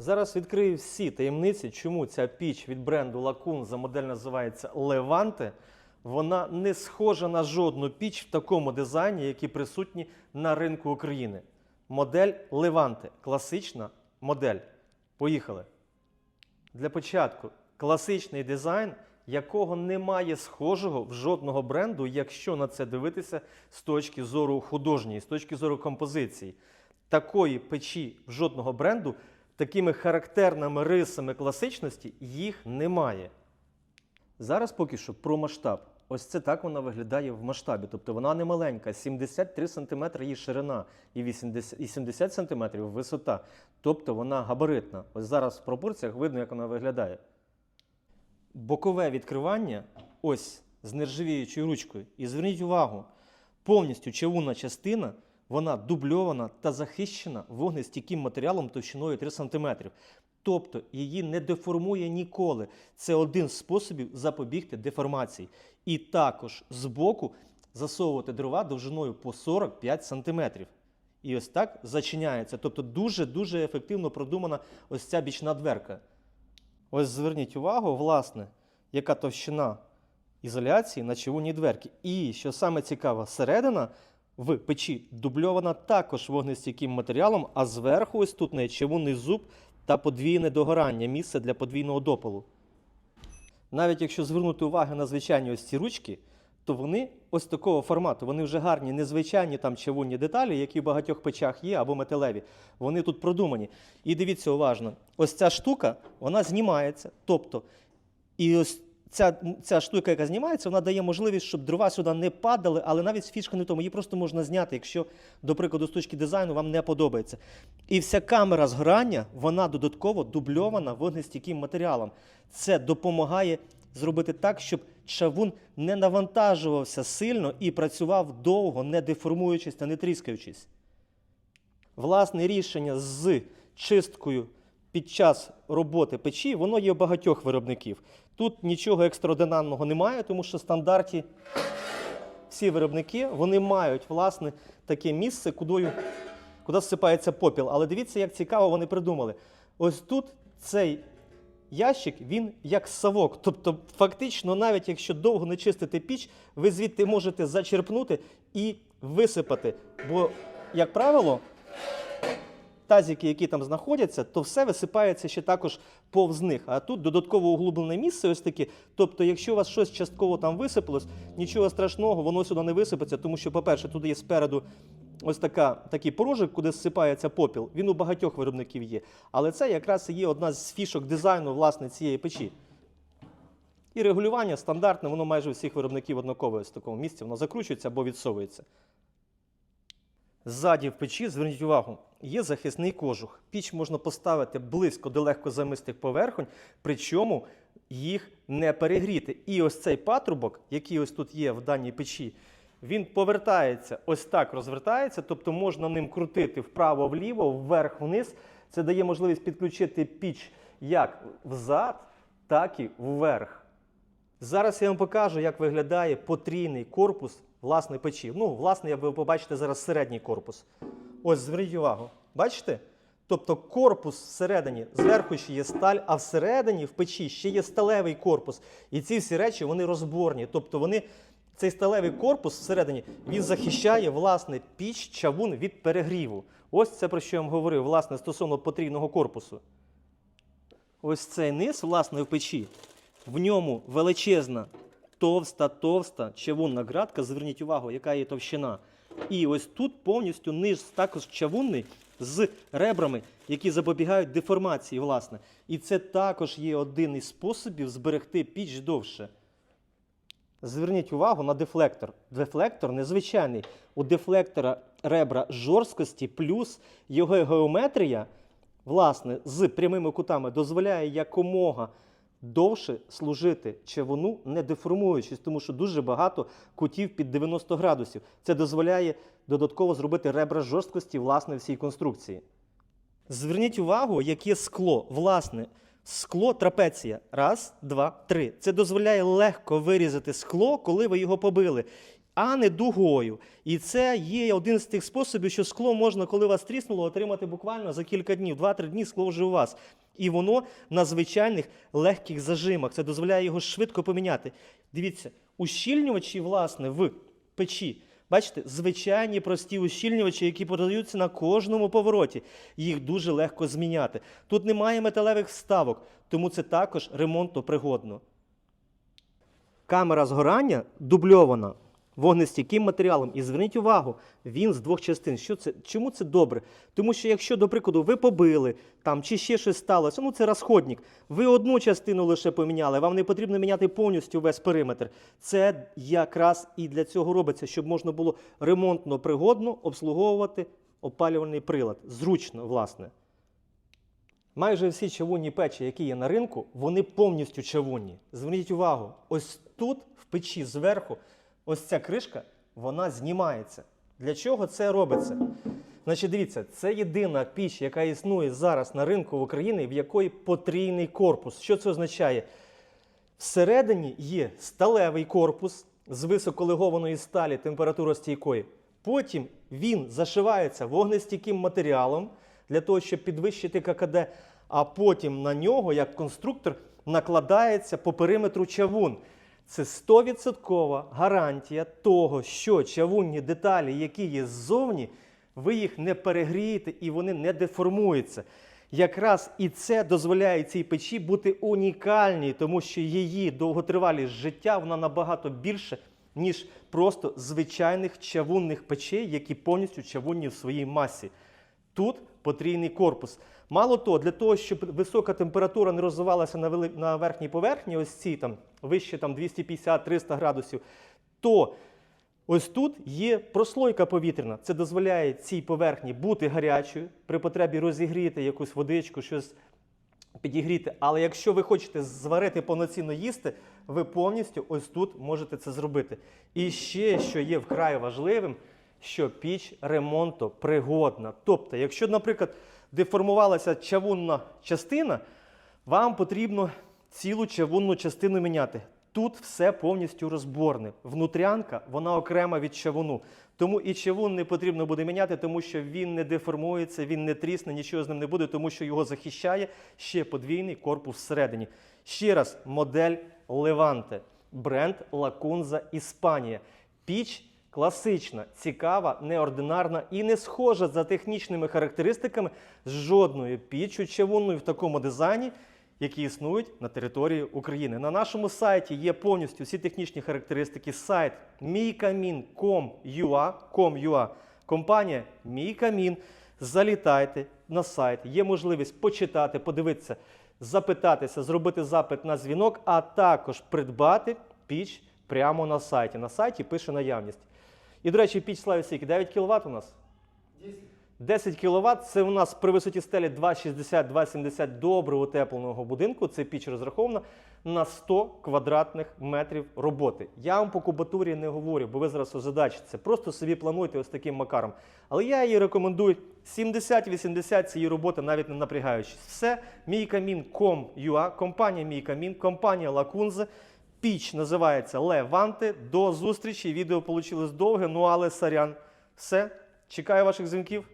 Зараз відкрию всі таємниці, чому ця піч від бренду Лакун за модель називається Леванте. Вона не схожа на жодну піч в такому дизайні, які присутні на ринку України. Модель Леванте. Класична модель. Поїхали. Для початку класичний дизайн, якого немає схожого в жодного бренду, якщо на це дивитися з точки зору художньої, з точки зору композиції. Такої печі в жодного бренду, такими характерними рисами класичності їх немає. Зараз поки що про масштаб. Ось це так вона виглядає в масштабі. Тобто вона не маленька, 73 см її ширина і 80, і 70 см висота. Тобто вона габаритна. Ось зараз в пропорціях видно, як вона виглядає. Бокове відкривання ось з нержавіючою ручкою. І зверніть увагу, повністю чавунна частина, вона дубльована та захищена вогнестійким матеріалом товщиною 3 см. Тобто її не деформує ніколи. Це один з способів запобігти деформації. І також збоку засовувати дрова довжиною по 45 см. І ось так зачиняється. Тобто дуже-дуже ефективно продумана ось ця бічна дверка. Ось зверніть увагу, власне, яка товщина ізоляції на чавунній дверці. І що саме цікаво, середина в печі дубльована також вогнестійким матеріалом, а зверху ось тут не чавунний зуб та подвійне догорання, місце для подвійного допалу. Навіть якщо звернути увагу на звичайні ось ці ручки, то вони ось такого формату. Вони вже гарні, незвичайні там чавунні деталі, які в багатьох печах є, або металеві. Вони тут продумані. І дивіться уважно, ось ця штука, вона знімається. Тобто, і ось ця, ця штука, яка знімається, вона дає можливість, щоб дрова сюди не падали, але навіть фішка не тому, її просто можна зняти, якщо, до прикладу, з точки дизайну вам не подобається. І вся камера згорання, вона додатково дубльована вогнестійким матеріалом. Це допомагає зробити так, щоб чавун не навантажувався сильно і працював довго, не деформуючись та не тріскаючись. Власне рішення з чисткою під час роботи печі, воно є у багатьох виробників. Тут нічого екстраординарного немає, тому що стандарті всі виробники вони мають власне таке місце, кудою, куди всипається попіл. Але дивіться, як цікаво вони придумали. Ось тут цей ящик, він як совок. Тобто, фактично, навіть якщо довго не чистити піч, ви звідти можете зачерпнути і висипати. Бо, як правило, тазики, які там знаходяться, то все висипається ще також повз них. А тут додатково углублене місце, ось таке. Тобто, якщо у вас щось частково там висипалось, нічого страшного, воно сюди не висипеться, тому що, по-перше, тут є спереду ось така, такий порожик, куди зсипається попіл. Він у багатьох виробників є. Але це якраз і є одна з фішок дизайну власне цієї печі. І регулювання стандартне, воно майже у всіх виробників однакове ось в такому місці, воно закручується або відсовується. Ззаді в печі, зверніть увагу, є захисний кожух. Піч можна поставити близько до легкозамистих поверхонь, причому їх не перегріти. І ось цей патрубок, який ось тут є в даній печі, він повертається, ось так розвертається, тобто можна ним крутити вправо-вліво, вверх-вниз. Це дає можливість підключити піч як взад, так і вверх. Зараз я вам покажу, як виглядає потрійний корпус власне печі. Ну, власне, ви побачите зараз середній корпус. Ось зверніть увагу. Бачите? Тобто корпус всередині, зверху ще є сталь, а всередині в печі ще є сталевий корпус. І ці всі речі вони розборні. Тобто вони, цей сталевий корпус всередині він захищає власне піч чавун від перегріву. Ось це про що я вам говорив, власне, стосовно потрійного корпусу. Ось цей низ, власне, в печі. В ньому величезна, товста, товста чавунна градка. Зверніть увагу, яка є товщина. І ось тут повністю низ також чавунний з ребрами, які запобігають деформації, власне. І це також є один із способів зберегти піч довше. Зверніть увагу на дефлектор. Дефлектор незвичайний. У дефлектора ребра жорсткості плюс його геометрія, власне, з прямими кутами дозволяє якомога довше служити чавуну, не деформуючись, тому що дуже багато кутів під 90 градусів. Це дозволяє додатково зробити ребра жорсткості власне всій конструкції. Зверніть увагу, яке скло. Власне, скло трапеція. Раз, два, три. Це дозволяє легко вирізати скло, коли ви його побили. а не дугою. І це є один з тих способів, що скло можна, коли вас тріснуло, отримати буквально за кілька днів, 2-3 дні скло вже у вас. І воно на звичайних легких зажимах. Це дозволяє його швидко поміняти. Дивіться, ущільнювачі, власне, в печі. Бачите, звичайні прості ущільнювачі, які продаються на кожному повороті. Їх дуже легко зміняти. Тут немає металевих вставок, тому це також ремонтопригодно. Камера згорання дубльована вогнестійким матеріалом. І зверніть увагу, він з двох частин. Що це? Чому це добре? Тому що якщо, до прикладу, ви побили там чи ще щось сталося, ну це розходник. Ви одну частину лише поміняли, вам не потрібно міняти повністю весь периметр. Це якраз і для цього робиться, щоб можна було ремонтно пригодно обслуговувати опалювальний прилад. Зручно, власне. Майже всі чавунні печі, які є на ринку, вони повністю чавунні. Зверніть увагу, ось тут, в печі зверху, ось ця кришка, вона знімається. Для чого це робиться? Значить, дивіться, це єдина піч, яка існує зараз на ринку в Україні, в якої потрійний корпус. Що це означає? Всередині є сталевий корпус з високолегованої сталі температуростійкої. Потім він зашивається вогнестійким матеріалом для того, щоб підвищити ККД, а потім на нього, як конструктор, накладається по периметру чавун. Це 100% гарантія того, що чавунні деталі, які є ззовні, ви їх не перегрієте і вони не деформуються. Якраз і це дозволяє цій печі бути унікальній, тому що її довготривалість життя вона набагато більше, ніж просто звичайних чавунних печей, які повністю чавунні в своїй масі. Тут потрійний корпус. Мало того, для того, щоб висока температура не розвивалася на, вели... на верхній поверхні, ось ці там вище там 250-300 градусів, то ось тут є прослойка повітряна. Це дозволяє цій поверхні бути гарячою, при потребі розігріти якусь водичку, щось підігріти. Але якщо ви хочете зварити повноцінно їсти, ви повністю ось тут можете це зробити. І ще, що є вкрай важливим, що піч ремонтопригодна. Тобто, якщо, наприклад, деформувалася чавунна частина, вам потрібно цілу чавунну частину міняти. Тут все повністю розборне. Внутрянка, вона окрема від чавуну. Тому і чавун не потрібно буде міняти, тому що він не деформується, він не трісне, нічого з ним не буде, тому що його захищає ще подвійний корпус всередині. Ще раз, модель Леванте, бренд Лакунза Іспанія. Піч класична, цікава, неординарна і не схожа за технічними характеристиками з жодною піччю чавунною в такому дизайні, які існують на території України. На нашому сайті є повністю всі технічні характеристики. Сайт miikamin.com.ua, com.ua. компанія Мій Камін. Залітайте на сайт, є можливість почитати, подивитися, запитатися, зробити запит на дзвінок, а також придбати піч прямо на сайті. На сайті пише наявність. І, до речі, піч славить скільки? 9 кВт у нас? 10 кВт це у нас при висоті стелі 2,60-2,70 добре утепленого будинку. Це піч розрахована на 100 квадратних метрів роботи. Я вам по кубатурі не говорю, бо ви зараз озадачите. Просто собі плануйте ось таким макаром. Але я її рекомендую 70-80 цієї роботи, навіть не напрягаючись. Все, мій мійкамін.com.ua, компанія Мій Камін, компанія Лакунзе. Піч називається Леванти. До зустрічі. Відео вийшло довге, ну але сорян. Все. Чекаю ваших дзвінків.